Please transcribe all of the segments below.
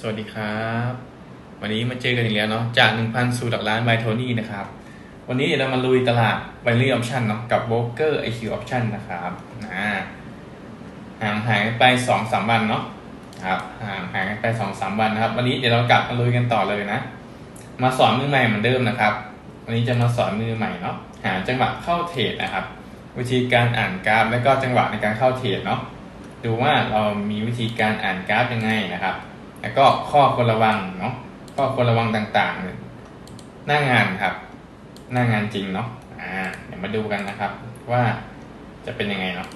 สวัสดีครับ วันนี้มาเจอกันอีกแล้วเนาะจาก 1,000 สู่หลักล้านบายโทนี่นะครับ วันนี้เดี๋ยวเรามาลุยตลาด b i n a r y Option เนาะกับ Broker IQ Option นนะครับนะห่างหายไป2-3วันเนาะครับห่างหายไป2-3วันนะครับ วันนี้เดี๋ยวเรากลับมาลุยกันต่อเลยนะ มาสอนมือใหม่เหมือนเดิมนะครับ วันนี้จะมาสอนมือใหม่เนาะหาจังหวะเข้าเทรดนะครับ วิธีการอ่านกราฟและก็จังหวะในการเข้าเทรดเนาะดูว่าเรามีวิธีการอ่านกราฟยังไงนะครับ แล้วก็ข้อควรระวังเนาะข้อควรระวังต่างๆเนี่ยหน้างานครับ หน้างานจริงเนาะอ่าเดี๋ยวมาดูกันนะครับ ว่าจะเป็นยังไงเนาะ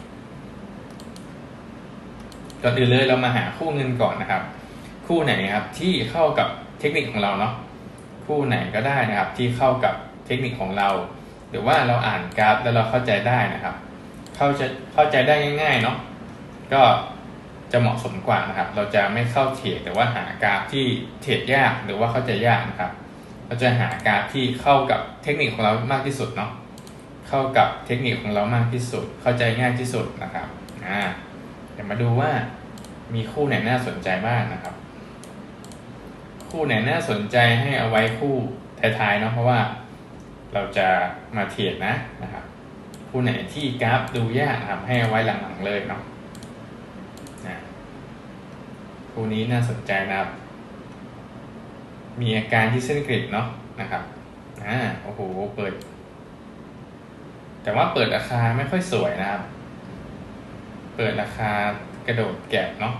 ก่อนอื่นเลยเรามาหาคู่เงินก่อนนะครับ คู่ไหนครับที่เข้ากับเทคนิคของเราเนาะคู่ไหนก็ได้นะครับ ที่เข้ากับเทคนิคของเรา หรือว่าเราอ่านกราฟแล้วเราเข้าใจได้นะครับ เข้าใจเข้าใจได้ง่าย ๆ เนาะก็ จะเหมาะสมกว่านะครับ เราจะไม่เข้าเทรดแต่ว่าหากราฟที่เทรดยากหรือว่าเข้าใจยากนะครับ เราจะหากราฟที่เข้ากับเทคนิคของเรามากที่สุดเนาะเข้ากับเทคนิคของเรามากที่สุด เข้าใจง่ายที่สุดนะครับอ่าเดี๋ยวมาดูว่ามีคู่ไหนน่าสนใจบ้างนะครับ คู่ไหนน่าสนใจให้เอาไว้คู่ท้ายๆเนาะเพราะว่าเราจะมาเทรดนะนะครับ คู่ไหนที่กราฟดูยากนะครับให้เอาไว้หลังๆเลยเนาะนะ คู่นี้น่าสนใจนะครับ มีอาการที่เส้นกริดเนาะนะครับอ่าโอ้โหเปิด แต่ว่าเปิดราคาไม่ค่อยสวยนะครับ เปิดราคากระโดดแกะเนาะ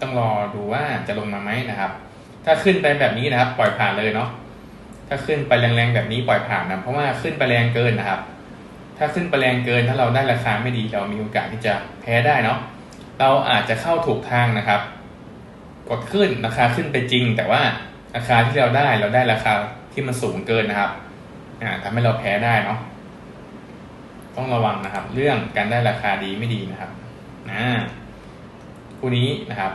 ต้องรอดูว่าจะลงมาไหมนะครับ ถ้าขึ้นไปแบบนี้นะครับ ปล่อยผ่านเลยเนาะถ้าขึ้นไปแรงๆแบบนี้ปล่อยผ่านนะเพราะว่าขึ้นไปแรงเกินนะครับ ถ้าขึ้นไปแรงเกินถ้าเราได้ราคาไม่ดีเรามีโอกาสที่จะแพ้ได้เนาะเราอาจจะเข้าถูกทางนะครับ กดขึ้นราคาขึ้นไปจริง แต่ว่าราคาที่เราได้เราได้ราคาที่มันสูงเกินนะครับอ่าทำให้เราแพ้ได้เนาะต้องระวังนะครับ เรื่องการได้ราคาดีไม่ดีนะครับอ่าคู่นี้นะครับ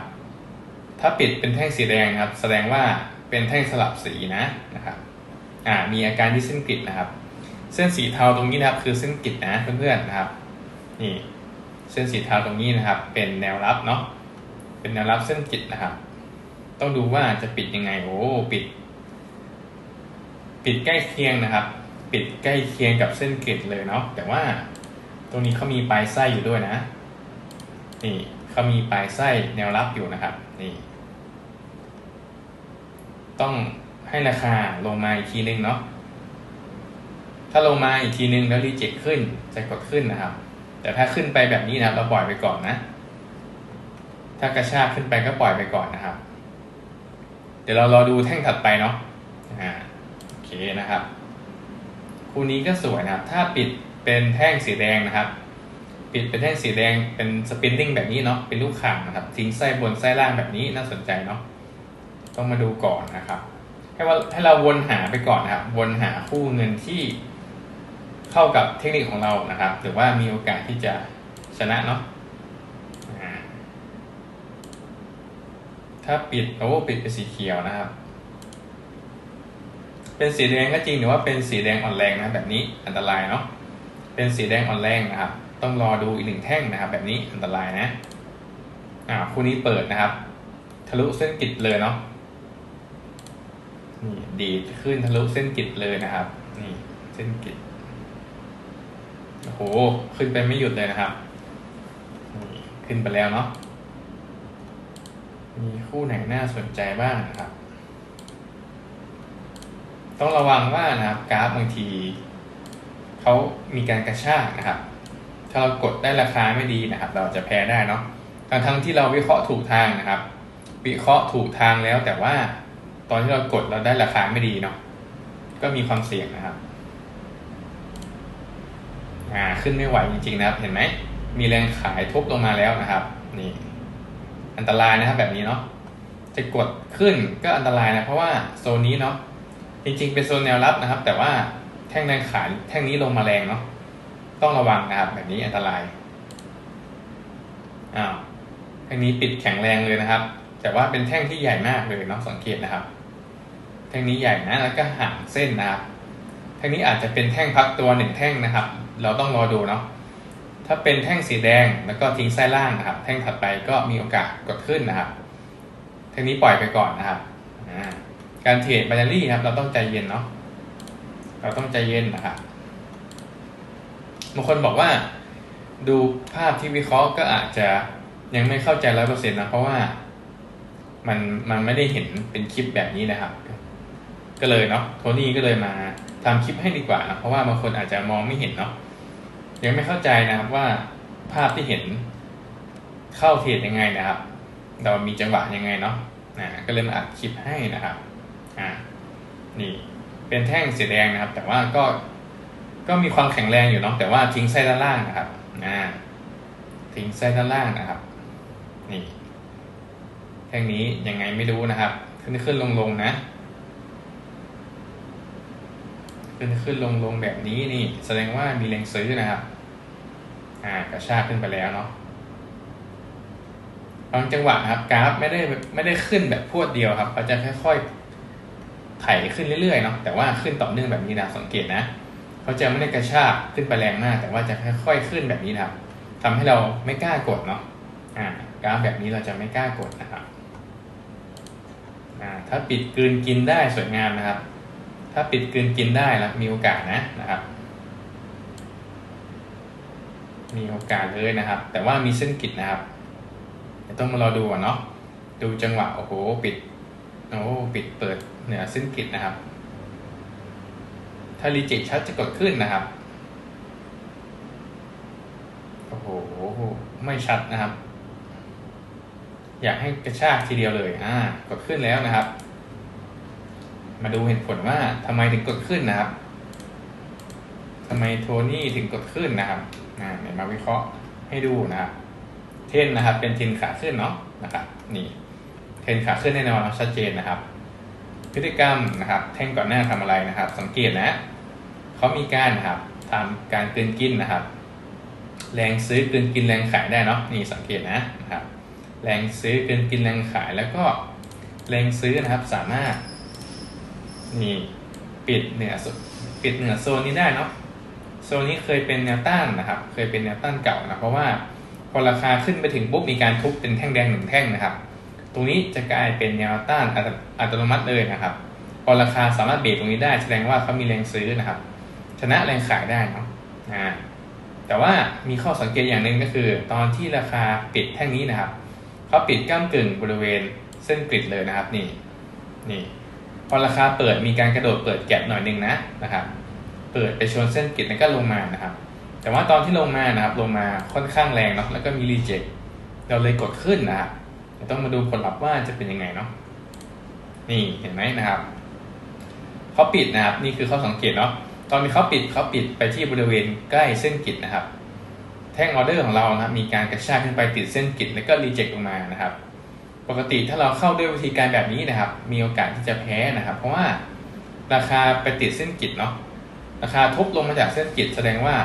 ถ้าปิดเป็นแท่งสีแดงครับ แสดงว่าเป็นแท่งสลับสีนะนะครับ อ่า มีอาการที่เส้นกริดนะครับ เส้นสีเทาตรงนี้นะครับ คือเส้นกิดนะเพื่อนๆนะครับ นี่ เส้นสีเทาตรงนี้นะครับ เป็นแนวรับเนาะเป็นแนวรับเส้นกิดนะครับ ต้องดูว่าจะปิดยังไงโอ้ปิด ปิดใกล้เคียงนะครับ ปิดใกล้เคียงกับเส้นกิดเลยเนาะแต่ว่าตรงนี้เขามีปลายไส้อยู่ด้วยนะ นี่เขามีปลายไส้แนวรับอยู่นะครับ นี่ ต้องให้ราคาลงมาอีกทีนึงเนาะ ถ้าลงมาอีกทีนึงแล้วรีเจ็คขึ้นจะกดขึ้นนะครับ แต่ถ้าขึ้นไปแบบนี้นะครับ เราปล่อยไปก่อนนะ ถ้ากระชากขึ้นไปก็ปล่อยไปก่อนนะครับ เดี๋ยวเรารอดูแท่งถัดไปเนาะอ่าโอเคนะครับคู่นี้ก็สวยนะครับ ถ้าปิดเป็นแท่งสีแดงนะครับ ปิดเป็นแท่งสีแดงเป็นสปินนิ่งแบบนี้เนาะเป็นลูกข่างนะครับ ทิ้งไส้บนไส้ล่างแบบนี้น่าสนใจเนาะต้องมาดูก่อนนะครับ ให้ว่าให้เราวนหาไปก่อนนะครับ วนหาคู่เงินที่ เข้ากับเทคนิคของเรานะครับหรือว่ามีโอกาสที่จะชนะเนาะถ้าปิดโอ้ปิดเป็นสีเขียวนะครับ เป็นสีแดงก็จริงแต่ว่าเป็นสีแดงอ่อนแรงนะแบบนี้อันตรายเนาะเป็นสีแดงอ่อนแรงนะครับ ต้องรอดูอีกหนึ่งแท่งนะครับ แบบนี้อันตรายนะอ่าคู่นี้เปิดนะครับ ทะลุเส้นกิดเลยเนาะนี่ดีขึ้นทะลุเส้นกิดเลยนะครับ นี่เส้นกิด โอ้โห ขึ้นไปไม่หยุดเลยนะครับขึ้นไปแล้วเนาะมีคู่ไหนน่าสนใจบ้างนะครับ ต้องระวังว่านะครับกราฟบางทีเขามีการกระชากนะครับ ถ้าเรากดได้ราคาไม่ดีนะครับ เราจะแพ้ได้เนาะทั้งทั้งที่เราวิเคราะห์ถูกทางนะครับ วิเคราะห์ถูกทางแล้วแต่ว่า ตอนที่เรากดเราได้ราคาไม่ดีเนาะก็มีความเสี่ยงนะครับ อ่าขึ้นไม่ไหวจริงๆนะครับ เห็นไหมมีแรงขายทุบลงมาแล้วนะครับ นี่ อันตรายนะครับแบบนี้เนาะจะกดขึ้นก็อันตรายนะ เพราะว่าโซนนี้เนาะจริงๆเป็นโซนแนวรับนะครับ แต่ว่าแท่งแรงขายแท่งนี้ลงมาแรงเนาะต้องระวังนะครับ แบบนี้อันตรายอ้าวแท่งนี้ปิดแข็งแรงเลยนะครับ แต่ว่าเป็นแท่งที่ใหญ่มากเลยเนาะสังเกตนะครับ แท่งนี้ใหญ่นะแล้วก็ห่างเส้นนะครับแท่งนี้อาจจะเป็นแท่งพักตัวหนึ่งแท่งนะครับ เราต้องรอดูเนาะถ้าเป็นแท่งสีแดงแล้วก็ทิ้งไส้ล่างนะครับ แท่งถัดไปก็มีโอกาสกดขึ้นนะครับแท่งนี้ปล่อยไปก่อนนะครับการเทรดบานารี่ครับ เราต้องใจเย็นเนาะเราต้องใจเย็นนะครับบางคนบอกว่าดูภาพที่วิเคราะห์ก็อาจจะยังไม่เข้าใจร้อยเปอร์เซ็นต์นะเพราะว่ามันมันไม่ได้เห็นเป็นคลิปแบบนี้นะครับ ก็เลยเนาะโทนี่ก็เลยมาทำคลิปให้ดีกว่านะเพราะว่าบางคนอาจจะมองไม่เห็นเนาะ ยังไม่เข้าใจนะครับว่าภาพที่เห็นเข้าเทรดยังไงนะครับ เรามีจังหวะยังไงเนาะอ่าก็เลยมาอัดคลิปให้นะครับอ่านี่เป็นแท่งสีแดงนะครับ แต่ว่าก็ก็มีความแข็งแรงอยู่เนาะแต่ว่าทิ้งไส้ด้านล่างนะครับอ่าทิ้งไส้ด้านล่างนะครับ นี่แท่งนี้ยังไงไม่รู้นะครับ ขึ้นขึ้นลงลงนะ ขึ้นขึ้นลงลงแบบนี้นี่ แสดงว่ามีแรงซื้อนะครับ อ่ากระชากขึ้นไปแล้วเนาะบางจังหวะครับกราฟไม่ได้ไม่ได้ขึ้นแบบพวดเดียวครับเขาจะค่อยๆไถขึ้นเรื่อยๆเนาะแต่ว่าขึ้นต่อเนื่องแบบนี้นะสังเกตนะเขาจะไม่ได้กระชากขึ้นไปแรงมาก แต่ว่าจะค่อยๆขึ้นแบบนี้นะครับทำให้เราไม่กล้ากดเนาะอ่ากราฟแบบนี้เราจะไม่กล้ากดนะครับอ่าถ้าปิดกลืนกินได้สวยงามนะครับ ถ้าปิดกลืนกินได้ล้วมีโอกาสนะนะครับ มีโอกาสเลยนะครับ แต่ว่ามีเส้นกิดนะครับเดี๋ยวต้องมารอดูก่อนเนาะดูจังหวะโอ้โหปิดโอ้ปิดเปิดเหนือเส้นกิดนะครับ ถ้ารีเจ็คชัดจะกดขึ้นนะครับโอ้โหไม่ชัดนะครับ อยากให้กระชากทีเดียวเลยอ่ากดขึ้นแล้วนะครับ มาดูเหตุผลว่าทำไมถึงกดขึ้นนะครับทำไมโทนี่ถึงกดขึ้นนะครับอ่าเดี๋ยวมาวิเคราะห์ให้ดูนะครับเทนนะครับ เป็นเทนขาขึ้นเนาะนะครับ นี่ เทนขาขึ้นแน่นอนชัดเจนนะครับ พฤติกรรมนะครับแท่งก่อนหน้าทำอะไรนะครับ สังเกตนะเขามีการนะครับทำการเกินกินนะครับ แรงซื้อเกินกินแรงขายได้เนาะนี่สังเกตนะนะครับ แรงซื้อเกินกินแรงขายแล้วก็แรงซื้อนะครับสามารถ นี่ปิดเหนือปิดเหนือโซนนี้ได้เนาะโซนนี้เคยเป็นแนวต้านนะครับ เคยเป็นแนวต้านเก่านะเพราะว่าพอราคาขึ้นไปถึงปุ๊บมีการทุบเป็นแท่งแดงหนึ่งแท่งนะครับ ตรงนี้จะกลายเป็นแนวต้านอัตโนมัติเลยนะครับ พอราคาสามารถเบรกตรงนี้ได้แสดงว่าเขามีแรงซื้อนะครับ ชนะแรงขายได้เนาะอ่าแต่ว่ามีข้อสังเกตอย่างหนึ่งก็คือ ตอนที่ราคาปิดแท่งนี้นะครับเขาปิดก้ามกึ่งบริเวณเส้นกริดเลยนะครับนี่นี่ พอราคาเปิดมีการกระโดดเปิดแก็บหน่อยหนึงนะนะครับ เปิดไปชนเส้นกริดแล้วก็ลงมานะครับ แต่ว่าตอนที่ลงมานะครับลงมาค่อนข้างแรงเนาะแล้วก็มีรีเจ็คเราเลยกดขึ้นนะครับต้องมาดูผลลัพธ์ว่าจะเป็นยังไงเนาะนี่เห็นไหมนะครับเขาปิดนะครับ นี่คือข้อสังเกตเนาะตอนที่เขาปิดเขาปิดไปที่บริเวณใกล้เส้นกริดนะครับ แท่งออเดอร์ของเรานะมีการกระชากขึ้นไปติดเส้นกริดแล้วก็รีเจ็คลงมานะครับ ปกติถ้าเราเข้าด้วยวิธีการแบบนี้นะครับ มีโอกาสที่จะแพ้นะครับ เพราะว่าราคาไปติดเส้นกริดเนาะราคาทุบลงมาจากเส้นกริดแสดงว่า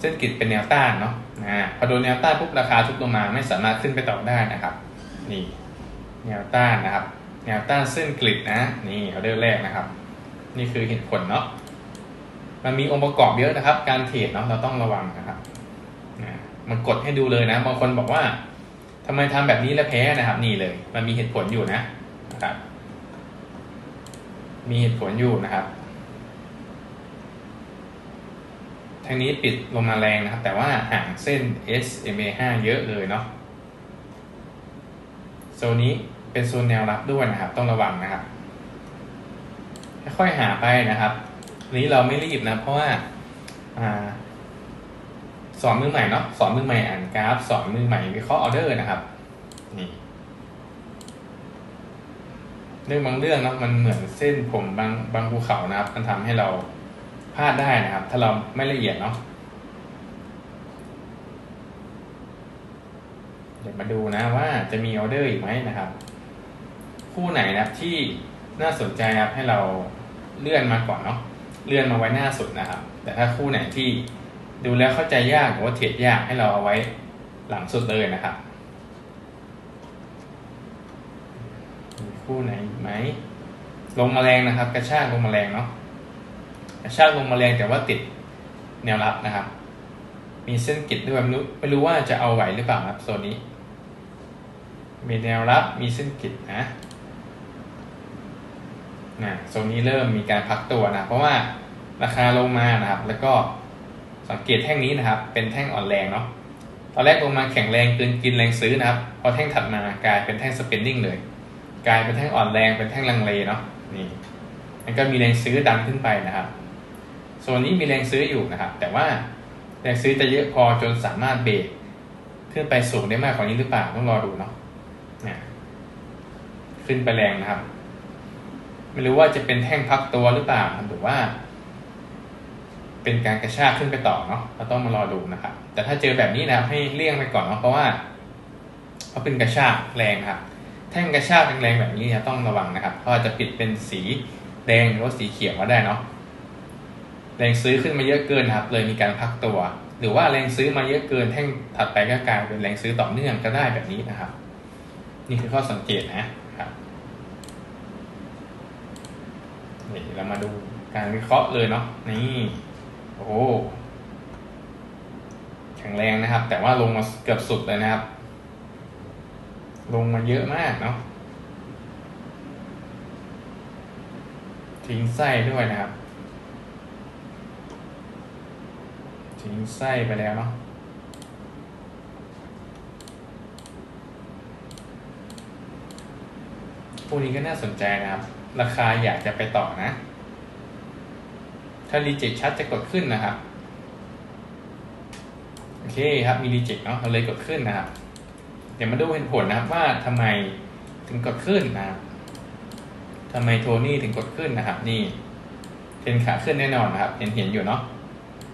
เส้นกริดเป็นแนวต้านเนาะนะพอโดนแนวต้านปุ๊บราคาทุบลงมาไม่สามารถขึ้นไปต่อได้นะครับ นี่ แนวต้านนะครับ แนวต้านเส้นกริดนะ นี่ออเดอร์แรกนะครับ นี่คือเหตุผลเนาะมันมีองค์ประกอบเยอะนะครับ การเทรดเนาะเราต้องระวังนะครับนะมันกดให้ดูเลยนะบางคนบอกว่า ทำไมทำแบบนี้แล้วแพ้นะครับ นี่เลย มันมีเหตุผลอยู่นะครับ มีเหตุผลอยู่นะครับทางนี้ปิดลงมาแรงนะครับ แต่ว่าห่างเส้น SMA 5 เยอะเลยเนาะโซนนี้เป็นโซนแนวรับด้วยนะครับ ต้องระวังนะครับค่อยๆหาไปนะครับนี้เราไม่รีบนะ เพราะว่า สอนมือใหม่เนาะสอนมือใหม่อ่านกราฟ สอนมือใหม่วิเคราะห์ออเดอร์นะครับนี่เรื่องบางเรื่องเนาะมันเหมือนเส้นผมบางบางภูเขานะครับ มันทำให้เราพลาดได้นะครับ ถ้าเราไม่ละเอียดเนาะเดี๋ยวมาดูนะว่าจะมีออเดอร์อีกไหมนะครับ คู่ไหนนะครับที่น่าสนใจนะครับให้เราเลื่อนมาก่อนเนาะเลื่อนมาไว้หน้าสุดนะครับ แต่ถ้าคู่ไหนที่ ดูแล้วเข้าใจยากหรือว่าเทรดยากให้เราเอาไว้หลังสุดเลยนะครับมีคู่ไหนไหม ลงมาแรงนะครับ กระชากลงมาแรงเนาะกระชากลงมาแรงแต่ว่าติดแนวรับนะครับ มีเส้นกิดด้วยไม่รู้ไม่รู้ว่าจะเอาไหวหรือเปล่าครับโซนนี้ มีแนวรับมีเส้นกิดนะนะโซนนี้เริ่มมีการพักตัวนะ เพราะว่าราคาลงมานะครับ แล้วก็ สังเกตแท่งนี้นะครับ เป็นแท่งอ่อนแรงเนาะตอนแรกลงมาแข็งแรงเกินกินแรงซื้อนะครับ พอแท่งถัดมากลายเป็นแท่งสเปนดิ้งเลย กลายเป็นแท่งอ่อนแรงเป็นแท่งลังเลเนาะนี่มันก็มีแรงซื้อดันขึ้นไปนะครับโซนนี้มีแรงซื้ออยู่นะครับ แต่ว่าแรงซื้อจะเยอะพอจนสามารถเบรกขึ้นไปสูงได้มากกว่านี้หรือเปล่าต้องรอดูเนาะเนี่ยขึ้นไปแรงนะครับ ไม่รู้ว่าจะเป็นแท่งพักตัวหรือเปล่าหรือว่า เป็นการกระชากขึ้นไปต่อเนาะเราต้องมารอดูนะครับ แต่ถ้าเจอแบบนี้นะครับให้เลี่ยงไปก่อนเนาะเพราะว่าเพราเป็นกระชากแรงครับแท่งกระชากแรงๆแบบนี้เนี่ยต้องระวังนะครับเพราะอาจจะปิดเป็นสีแดงหรือว่าสีเขียวก็ได้เนาะแรงซื้อขึ้นมาเยอะเกินครับ เลยมีการพักตัว หรือว่าแรงซื้อมาเยอะเกิน แท่งถัดไปก็กลายเป็นแรงซื้อต่อเนื่องก็ได้แบบนี้นะครับ นี่คือข้อสังเกตนะครับนี่เรามาดูการวิเคราะห์เลยเนาะนี่ โอ้แข็งแรงนะครับ แต่ว่าลงมาเกือบสุดเลยนะครับ ลงมาเยอะมากเนาะทิ้งไส้ด้วยนะครับ ทิ้งไส้ไปแล้วเนาะพวกนี้ก็น่าสนใจนะครับ ราคาอยากจะไปต่อนะ ถ้ารีเจ็คชัดจะกดขึ้นนะครับ โอเคครับมีรีเจ็คเนาะเราเลยกดขึ้นนะครับ เดี๋ยวมาดูเหตุผลนะครับว่าทำไมถึงกดขึ้นนะครับทำไมโทนี่ถึงกดขึ้นนะครับ นี่ เทรนขาขึ้นแน่นอนนะครับ เห็นเห็นอยู่เนาะ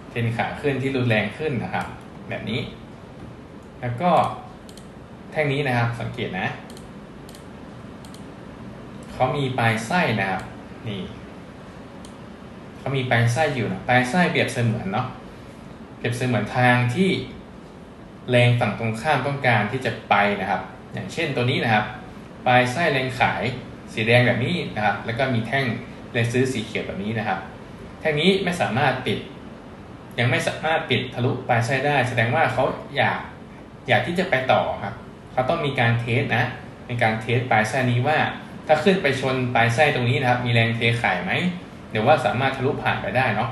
เทรนขาขึ้นที่รุนแรงขึ้นนะครับ แบบนี้ แล้วก็แท่งนี้นะครับ สังเกตนะเขามีปลายไส้นะครับ นี่ เขามีปลายไส้อยู่นะปลายไส้เปรียบเสมือนเนาะเปรียบเสมือนทางที่แรงฝั่งตรงข้ามต้องการที่จะไปนะครับ อย่างเช่นตัวนี้นะครับ ปลายไส้แรงขายสีแดงแบบนี้นะครับ แล้วก็มีแท่งแรงซื้อสีเขียวแบบนี้นะครับ แท่งนี้ไม่สามารถปิด ยังไม่สามารถปิดทะลุปลายไส้ได้ แสดงว่าเขาอยากอยากที่จะไปต่อครับเขาต้องมีการเทสนะในการเทสปลายไส้นี้ว่า ถ้าขึ้นไปชนปลายไส้ตรงนี้นะครับ มีแรงเทขายไหม หรือว่าสามารถทะลุผ่านไปได้เนาะ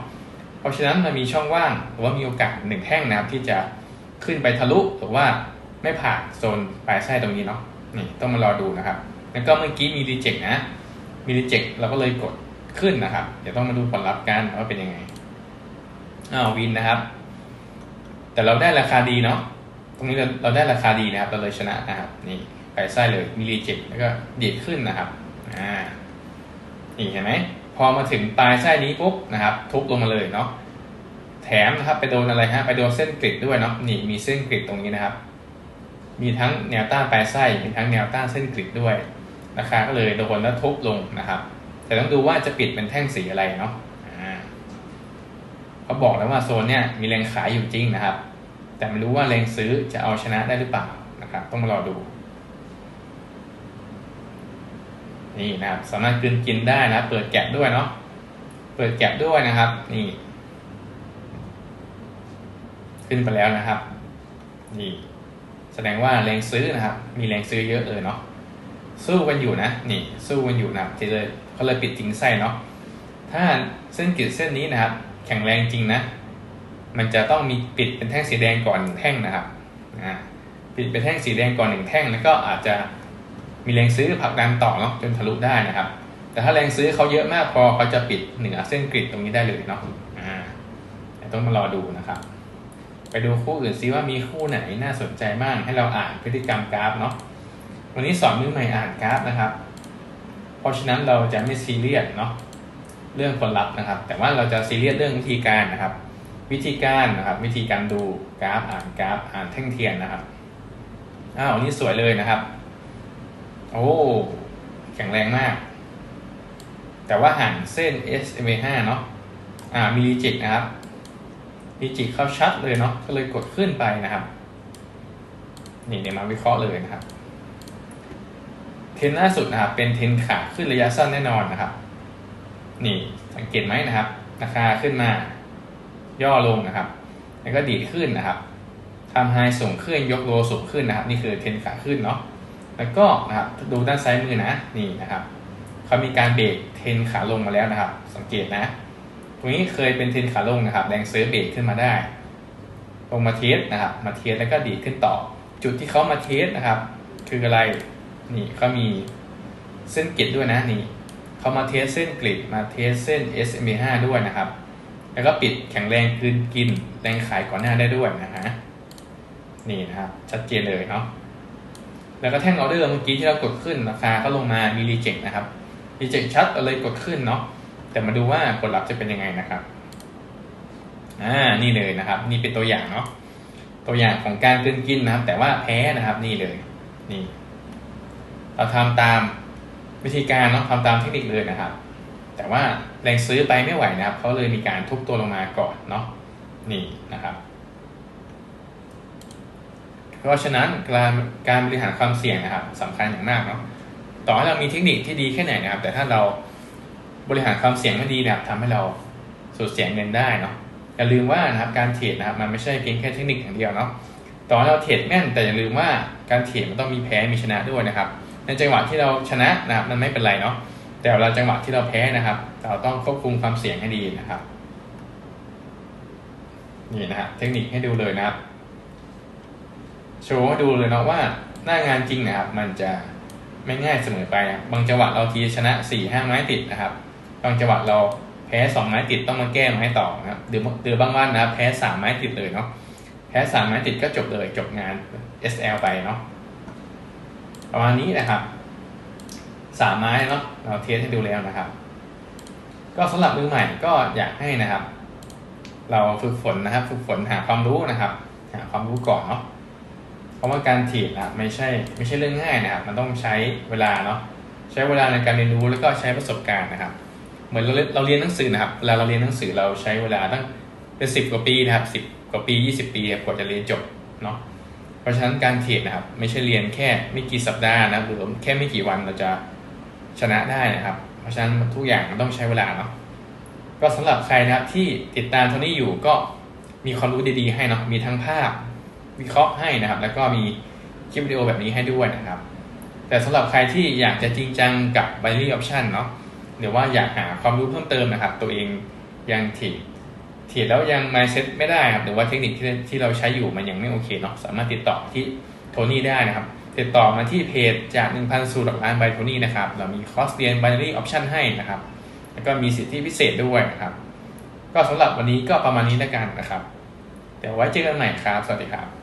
เพราะฉะนั้นมันมีช่องว่างหรือว่ามีโอกาสหนึ่งแท่งนะครับที่จะขึ้นไปทะลุหรือว่าไม่ผ่านโซนปลายไส้ตรงนี้เนาะนี่ต้องมารอดูนะครับ แล้วก็เมื่อกี้มีรีเจ็คนะมีรีเจ็คเราก็เลยกดขึ้นนะครับ เดี๋ยวต้องมาดูผลลัพธ์กันว่าเป็นยังไงอ้าววินนะครับ แต่เราได้ราคาดีเนาะตรงนี้เราเราได้ราคาดีนะครับ เราเลยชนะนะครับ นี่ปลายไส้เลยมีรีเจ็คแล้วก็ดีดขึ้นนะครับอ่านี่เห็นไหม พอมาถึงปลายไส้นี้ปุ๊บนะครับ ทุบลงมาเลยเนาะแถมนะครับไปโดนอะไรฮะไปโดนเส้นกริดด้วยเนาะนี่มีเส้นกริดตรงนี้นะครับ มีทั้งแนวต้านปลายไส้มีทั้งแนวต้านเส้นกริดด้วยราคาก็เลยโดนแล้วทุบลงนะครับ แต่ต้องดูว่าจะปิดเป็นแท่งสีอะไรเนาะเขาบอกแล้วว่าโซนเนี้ยมีแรงขายอยู่จริงนะครับ แต่ไม่รู้ว่าแรงซื้อจะเอาชนะได้หรือเปล่านะครับ ต้องมารอดู นี่นะครับสามารถกินกินได้นะเปิดแกะด้วยเนาะเปิดแกะด้วยนะครับ นี่ ขึ้นไปแล้วนะครับ นี่ แสดงว่าแรงซื้อนะครับ มีแรงซื้อเยอะเลยเนาะสู้กันอยู่นะ นี่ สู้กันอยู่นะทีเลยเขาเลยปิดทิ้งไส้เนาะถ้าเส้นกริดเส้นนี้นะครับ แข็งแรงจริงนะ มันจะต้องมีปิดเป็นแท่งสีแดงก่อนหนึ่งแท่งนะครับอ่าปิดเป็นแท่งสีแดงก่อนหนึ่งแท่งแล้วก็อาจจะ มีแรงซื้อผลักดันต่อเนาะจนทะลุได้นะครับ แต่ถ้าแรงซื้อเขาเยอะมากพอเขาจะปิดเหนือเส้นกริดตรงนี้ได้เลยเนาะอ่าต้องมารอดูนะครับ ไปดูคู่อื่นซิว่ามีคู่ไหนน่าสนใจบ้างให้เราอ่านพฤติกรรมกราฟเนาะวันนี้สอนมือใหม่อ่านกราฟนะครับ เพราะฉะนั้นเราจะไม่ซีเรียสเนาะเรื่องผลลัพธ์นะครับ แต่ว่าเราจะซีเรียสเรื่องวิธีการนะครับ วิธีการนะครับ วิธีการดูกราฟอ่านกราฟอ่านแท่งเทียนนะครับอ้าวนี่สวยเลยนะครับ โอ้ แข็งแรงมาก แต่ว่าห่างเส้น SMA 5 เนาะอ่า มีรีจิกนะครับมีจิกเข้าชัดเลยเนาะ ก็เลยกดขึ้นไปนะครับ นี่เดี๋ยวมาวิเคราะห์เลยนะครับ เทรนล่าสุดนะครับ เป็นเทรนขาขึ้นระยะสั้นแน่นอนนะครับ นี่สังเกตไหมนะครับ ราคาขึ้นมา ย่อลงนะครับ แล้วก็ดีดขึ้นนะครับทำไฮสูงขึ้นยกโลสูงขึ้นนะครับ นี่คือเทรนขาขึ้นเนาะ แล้วก็นะครับดูด้านซ้ายมือนะนี่นะครับเขามีการเบรกเทนขาลงมาแล้วนะครับ สังเกตนะ ตรงนี้เคยเป็นเทนขาลงนะครับแรงเซื้อเบรกขึ้นมาได้ ลงมาเทสนะครับมาเทสแล้วก็ดีดขึ้นต่อ จุดที่เขามาเทสนะครับ คืออะไรนี่เขามีเส้นกริดด้วยนะนี่เขามาเทสเส้นกริดมาเทสเส้น SMA5 ด้วยนะครับ แล้วก็ปิดแข็งแรงคืนกินแรงขายก่อนหน้าได้ด้วยนะฮะนี่นะครับชัดเจนเลยเนาะ แล้วก็แท่งออเดอร์เมื่อกี้ที่เรากดขึ้นราคาก็ลงมามีรีเจ็คนะครับรีเจ็คชัดเลยกดขึ้นเนาะแต่มาดูว่าผลลัพธ์จะเป็นยังไงนะครับอ่านี่เลยนะครับ นี่เป็นตัวอย่างเนาะตัวอย่างของการกลืนกินนะครับ แต่ว่าแพ้นะครับนี่เลย นี่ เราทำตามวิธีการเนาะทำตามเทคนิคเลยนะครับ แต่ว่าแรงซื้อไปไม่ไหวนะครับเขาเลยมีการทุบตัวลงมาก่อนเนาะนี่นะครับ เพราะฉะนั้นการการบริหารความเสี่ยงนะครับสำคัญอย่างมากเนาะต่อให้เรามีเทคนิคที่ดีแค่ไหนนะครับ แต่ถ้าเราบริหารความเสี่ยงไม่ดีนะครับทำให้เราสูญเสียเงินได้เนาะอย่าลืมว่านะครับการเทรดนะครับมันไม่ใช่เพียงแค่เทคนิคอย่างเดียวเนาะต่อให้เราเทรดแม่นแต่อย่าลืมว่าการเทรดมันต้องมีแพ้มีชนะด้วยนะครับ ในจังหวะที่เราชนะนะครับมันไม่เป็นไรเนาะแต่เวลาจังหวะที่เราแพ้นะครับ เราต้องควบคุมความเสี่ยงให้ดีนะครับนี่นะฮะเทคนิคให้ดูเลยนะครับ โชว์ให้ดูเลยเนาะว่าหน้างานจริงนะครับ มันจะไม่ง่ายเสมอไปนะบางจังหวะเราทีชนะ4ี่ห้าไม้ติดนะครับ บางจังหวะเราแพ้สองไม้ติดต้องมาแก้ไม้ต่อนะครับหรือหรือบางวันนะแพ้สามไม้ติดเลยเนาะแพ้สามไม้ติดก็จบเลยจบงาน SL ไปเนาะประมาณนี้นะครับสามไม้เนาะเราเทสให้ดูแล้วนะครับ ก็สำหรับมือใหม่ก็อยากให้นะครับ เราฝึกฝนนะครับ ฝึกฝนหาความรู้นะครับ หาความรู้ก่อนเนาะ เพราะว่าการถีบนะไม่ใช่ไม่ใช่เรื่องง่ายนะครับ มันต้องใช้เวลาเนาะใช้เวลาในการเรียนรู้แล้วก็ใช้ประสบการณ์นะครับ เหมือนเราเรียนเราเรียนหนังสือนะครับเวลาเราเรียนหนังสือเราใช้เวลาตั้งเป็นสิบกว่าปีนะครับสิบกว่าปียี่สิบปีกว่าจะเรียนจบเนาะเพราะฉะนั้นการเทรดนะครับ ไม่ใช่เรียนแค่ไม่กี่สัปดาห์นะหรือแค่ไม่กี่วันเราจะชนะได้นะครับ เพราะฉะนั้นทุกอย่างมันต้องใช้เวลาเนาะก็สำหรับใครนะครับที่ติดตามโทนี่อยู่ก็มีความรู้ดีๆให้เนาะมีทั้งภาพ วิเคราะห์ให้นะครับ แล้วก็มีคลิปวิดีโอแบบนี้ให้ด้วยนะครับ แต่สำหรับใครที่อยากจะจริงจังกับ binary option เนาะหรือว่าอยากหาความรู้เพิ่มเติมนะครับ ตัวเองยังเทรดเทรดแล้วยัง mindset ไม่ได้ครับหรือว่าเทคนิคที่ที่เราใช้อยู่มันยังไม่โอเคเนาะสามารถติดต่อที่โทนี่ได้นะครับ ติดต่อมาที่เพจจาก 1,000 สู่หลักล้านบายโทนี่นะครับ เรามีคอร์สเรียน binary option ให้นะครับ แล้วก็มีสิทธิพิเศษด้วยนะครับ ก็สำหรับวันนี้ก็ประมาณนี้แล้วกันนะครับ เดี๋ยวไว้เจอกันใหม่ครับ สวัสดีครับ